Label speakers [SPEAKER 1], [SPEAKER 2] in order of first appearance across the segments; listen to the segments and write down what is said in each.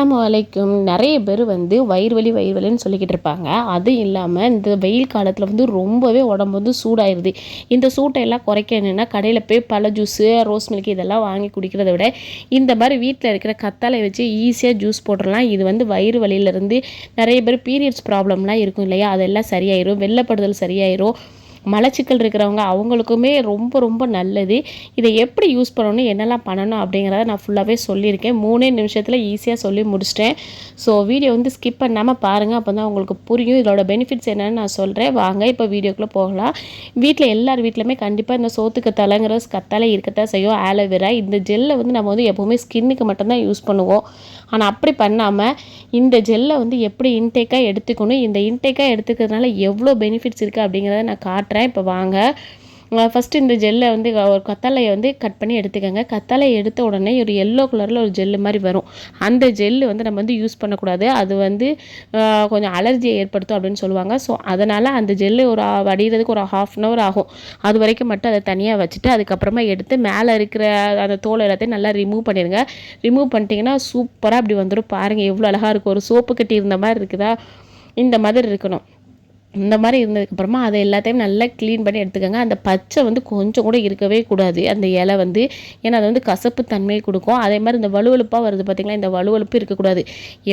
[SPEAKER 1] அஸ்லாம் வலைக்கும் நிறைய பேர் வந்து வயிறு வலி வயிறு வலின்னு சொல்லிக்கிட்டு இருப்பாங்க. அது இல்லாமல் இந்த வெயில் காலத்தில் வந்து ரொம்பவே உடம்பு வந்து சூடாயிருது. இந்த சூட்டை எல்லாம் என்னென்னா கடையில் போய் பழ ஜூஸு ரோஸ் மில்க் இதெல்லாம் வாங்கி குடிக்கிறத விட இந்த மாதிரி வீட்டில் இருக்கிற கத்தாலை வச்சு ஈஸியாக ஜூஸ் போட்டுடலாம் இது வந்து வயிறு வலியிலேருந்து நிறைய பேர் பீரியட்ஸ் ப்ராப்ளம்லாம் இருக்கும் இல்லையா? அதெல்லாம் சரியாயிரும். வெள்ளப்படுதல் சரியாயிரும். மலச்சிக்கல் இருக்கிறவங்க அவங்களுக்குமே ரொம்ப ரொம்ப நல்லது. இதை எப்படி யூஸ் பண்ணணும் என்னெல்லாம் பண்ணணும் அப்படிங்கிறத நான் ஃபுல்லாகவே சொல்லியிருக்கேன். மூணே நிமிஷத்தில் ஈஸியாக சொல்லி முடிச்சிட்டேன். ஸோ வீடியோ வந்து ஸ்கிப் பண்ணாமல் பாருங்கள் அப்போ தான் உங்களுக்கு புரியும். இதோட பெனிஃபிட்ஸ் என்னென்னு நான் சொல்கிறேன் வாங்க இப்போ வீடியோக்குள்ளே போகலாம். வீட்டில் எல்லார் வீட்லையுமே கண்டிப்பாக இந்த சோத்துக்கு தலைங்கிற கத்தாலை இருக்கத்தான் செய்யும். ஆலோவேரா இந்த ஜெல்லை வந்து நம்ம வந்து எப்போவுமே ஸ்கின்னுக்கு மட்டும்தான் யூஸ் பண்ணுவோம். ஆனால் அப்படி பண்ணாமல் இந்த ஜெல்லை வந்து எப்படி இன்டேக்காக எடுத்துக்கணும் இந்த இன்டேக்காக எடுத்துக்கிறதுனால எவ்வளோ பெனிஃபிட்ஸ் இருக்குது அப்படிங்கிறத நான் காட்டுறேன் இப்போ வாங்க. ஃபஸ்ட்டு இந்த ஜெல்லை வந்து ஒரு கத்தலையை வந்து கட் பண்ணி எடுத்துக்கோங்க. கத்தாழையை எடுத்த உடனே ஒரு எல்லோ கலரில் ஒரு ஜெல்லு மாதிரி வரும். அந்த ஜெல்லு வந்து நம்ம வந்து யூஸ் பண்ணக்கூடாது. அது வந்து கொஞ்சம் அலர்ஜியை ஏற்படுத்தும் அப்படின்னு சொல்லுவாங்க. ஸோ அதனால் அந்த ஜெல்லு ஒரு வடிகிறதுக்கு ஒரு ஹாஃப் அன் ஹவர் ஆகும். அது வரைக்கும் மட்டும் அதை தனியாக வச்சுட்டு அதுக்கப்புறமா எடுத்து மேலே இருக்கிற அந்த தோல் எல்லாத்தையும் நல்லா ரிமூவ் பண்ணிடுங்க. ரிமூவ் பண்ணிட்டீங்கன்னா சூப்பராக அப்படி வந்துடும் பாருங்கள் எவ்வளோ அழகாக இருக்கும். ஒரு சோப்பு கட்டி இருந்த மாதிரி இருக்குதா? இந்த மாதிரி இருக்கணும். இந்த மாதிரி இருந்ததுக்கப்புறமா அதை எல்லாத்தையும் நல்லா க்ளீன் பண்ணி எடுத்துக்கோங்க. அந்த பச்சை வந்து கொஞ்சம் கூட இருக்கவே கூடாது. அந்த இலை வந்து ஏன்னா அது வந்து கசப்பு தன்மையை கொடுக்கும். அதே மாதிரி இந்த வலுவலுப்பாக வருது பார்த்திங்களா இந்த வலுவலுப்பு இருக்கக்கூடாது.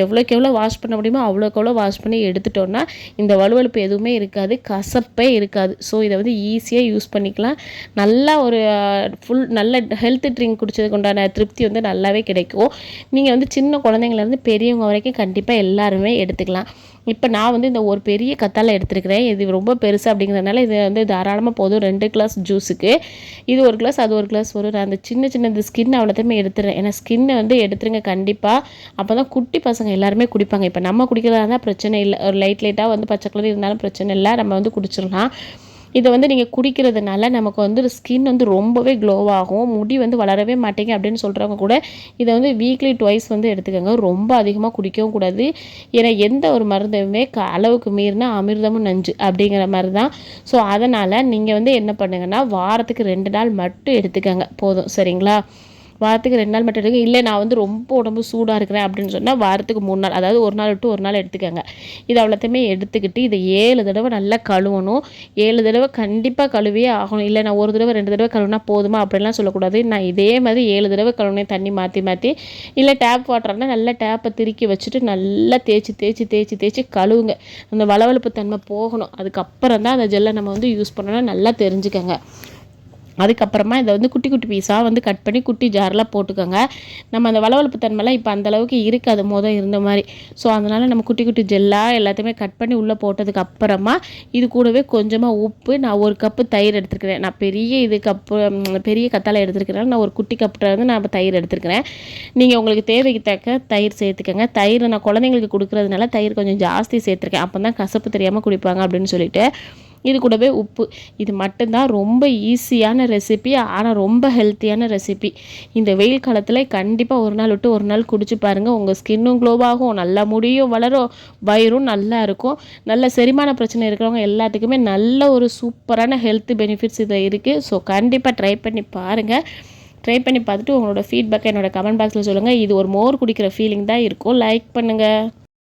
[SPEAKER 1] எவ்வளோக்கு எவ்வளோ வாஷ் பண்ண முடியுமோ அவ்வளோக்கு எவ்வளோ வாஷ் பண்ணி எடுத்துட்டோன்னா இந்த வலுவலுப்பு எதுவுமே இருக்காது கசப்பே இருக்காது. ஸோ இதை வந்து ஈஸியாக யூஸ் பண்ணிக்கலாம். நல்லா ஒரு ஃபுல் நல்ல ஹெல்த் ட்ரிங்க் குடிச்சதுக்கு உண்டான திருப்தி வந்து நல்லாவே கிடைக்கும். நீங்கள் வந்து சின்ன குழந்தைங்கலேருந்து பெரியவங்க வரைக்கும் கண்டிப்பாக எல்லாருமே எடுத்துக்கலாம். இப்போ நான் வந்து இந்த ஒரு பெரிய கத்தாழை எடுத்துருக்கிறேன். இது ரொம்ப பெருசு அப்படிங்கிறதுனால இது வந்து தாராளமாக போதும். ரெண்டு கிளாஸ் ஜூஸுக்கு இது ஒரு கிளாஸ் அது ஒரு கிளாஸ் வரும் நான் அந்த சின்ன சின்ன இந்த ஸ்கின் அவ்வளோத்தையுமே எடுத்துறேன். ஏன்னா ஸ்கின்னை வந்து எடுத்துருங்க கண்டிப்பாக அப்போ தான் குட்டி பசங்க எல்லாருமே குடிப்பாங்க. இப்போ நம்ம குடிக்கிறதா இருந்தால் பிரச்சனை இல்லை. ஒரு லைட் லைட்டாக வந்து பச்சை கலர் இருந்தாலும் பிரச்சனை இல்லை. நம்ம வந்து குடிச்சிடலாம். இதை வந்து நீங்கள் குடிக்கிறதுனால நமக்கு வந்து ஸ்கின் வந்து ரொம்பவே க்ளோவாகும் முடி வந்து வளரவே மாட்டேங்க அப்படின்னு சொல்கிறவங்க கூட இதை வந்து வீக்லி டுவைஸ் வந்து எடுத்துக்கோங்க. ரொம்ப அதிகமாக குடிக்கவும் கூடாது. ஏன்னா எந்த ஒரு மருந்துமே க அளவுக்கு மீறினா அமிர்தமும் நஞ்சு அப்படிங்கிற மாதிரி தான் ஸோ அதனால் நீங்கள் வந்து என்ன பண்ணுங்கன்னா வாரத்துக்கு ரெண்டு நாள் மட்டும் எடுத்துக்கோங்க. போதும். சரிங்களா? வாரத்துக்கு ரெண்டு நாள் மட்டும் எடுக்க இல்லை நான் வந்து ரொம்ப உடம்பு சூடாக இருக்கிறேன் அப்படின்னு சொன்னால் வாரத்துக்கு மூணு நாள் அதாவது ஒரு நாள் விட்டு ஒரு நாள் எடுத்துக்கோங்க. இது அவ்வளோத்தையுமே எடுத்துக்கிட்டு இதை ஏழு தடவை நல்லா கழுவணும். ஏழு தடவை கண்டிப்பாக கழுவியே ஆகணும். இல்லை நான் ஒரு தடவை ரெண்டு தடவை கழுவினா போதுமா? அப்படிலாம் சொல்லக்கூடாது. நான் இதே மாதிரி ஏழு தடவை கழுவுனேன் தண்ணி மாற்றி மாற்றி இல்லை டேப் வாட்டர்னால் நல்லா டேப்பை திருக்கி வச்சுட்டு நல்லா தேய்ச்சி தேய்ச்சி தேய்ச்சி தேய்ச்சி கழுவுங்க. அந்த வளவளப்பு தன்மை போகணும். அதுக்கப்புறம் தான் அந்த ஜெல்லை நம்ம வந்து யூஸ் பண்ணோன்னா நல்லா தெரிஞ்சுக்கோங்க. அதுக்கப்புறமா இதை வந்து குட்டி குட்டி பீஸாக வந்து கட் பண்ணி குட்டி ஜாரில் போட்டுக்கோங்க. நம்ம அந்த வளவளப்பு தன்மைலாம் இப்போ அந்தளவுக்கு இருக்காது மொதல் இருந்த மாதிரி. ஸோ அதனால் நம்ம குட்டி குட்டி ஜெல்லாக எல்லாத்தையுமே கட் பண்ணி உள்ளே போட்டதுக்கு அப்புறமா இது கூடவே கொஞ்சமாக உப்பு. நான் ஒரு கப்பு தயிர் எடுத்துருக்கிறேன். நான் பெரிய இது கப்பு பெரிய கத்தாழை எடுத்துருக்கிறேன். நான் ஒரு குட்டி கப்பில் வந்து நான் தயிர் எடுத்துருக்கிறேன். நீங்கள் உங்களுக்கு தேவைக்கு தக்க தயிர் சேர்த்துக்கோங்க. தயிர் நான் குழந்தைங்களுக்கு கொடுக்குறதுனால தயிர் கொஞ்சம் ஜாஸ்தி சேர்த்துருக்கேன். அப்போ தான் கசப்பு தெரியாமல் குடிப்பாங்க அப்படின்னு சொல்லிட்டு. இது கூடவே உப்பு. இது மட்டும்தான் ரொம்ப ஈஸியான ரெசிபி ஆனால் ரொம்ப ஹெல்த்தியான ரெசிபி இந்த வெயில் காலத்தில் கண்டிப்பாக ஒரு நாள் விட்டு ஒரு நாள் குடிச்சு பாருங்கள் உங்கள் ஸ்கின்னும் க்ளோவாகும் நல்லா முடியும் வளரும் வயிறும் நல்லா இருக்கும். நல்ல செரிமான பிரச்சனை இருக்கிறவங்க எல்லாத்துக்குமே நல்ல ஒரு சூப்பரான ஹெல்த் பெனிஃபிட்ஸ் இதில் இருக்குது ஸோ கண்டிப்பாக ட்ரை பண்ணி பாருங்கள் ட்ரை பண்ணி பார்த்துட்டு உங்களோட ஃபீட்பேக்கை என்னோட கமெண்ட் பாக்ஸில் சொல்லுங்கள் இது ஒரு மோர் குடிக்கிற ஃபீலிங் தான் இருக்கும். லைக் பண்ணுங்கள்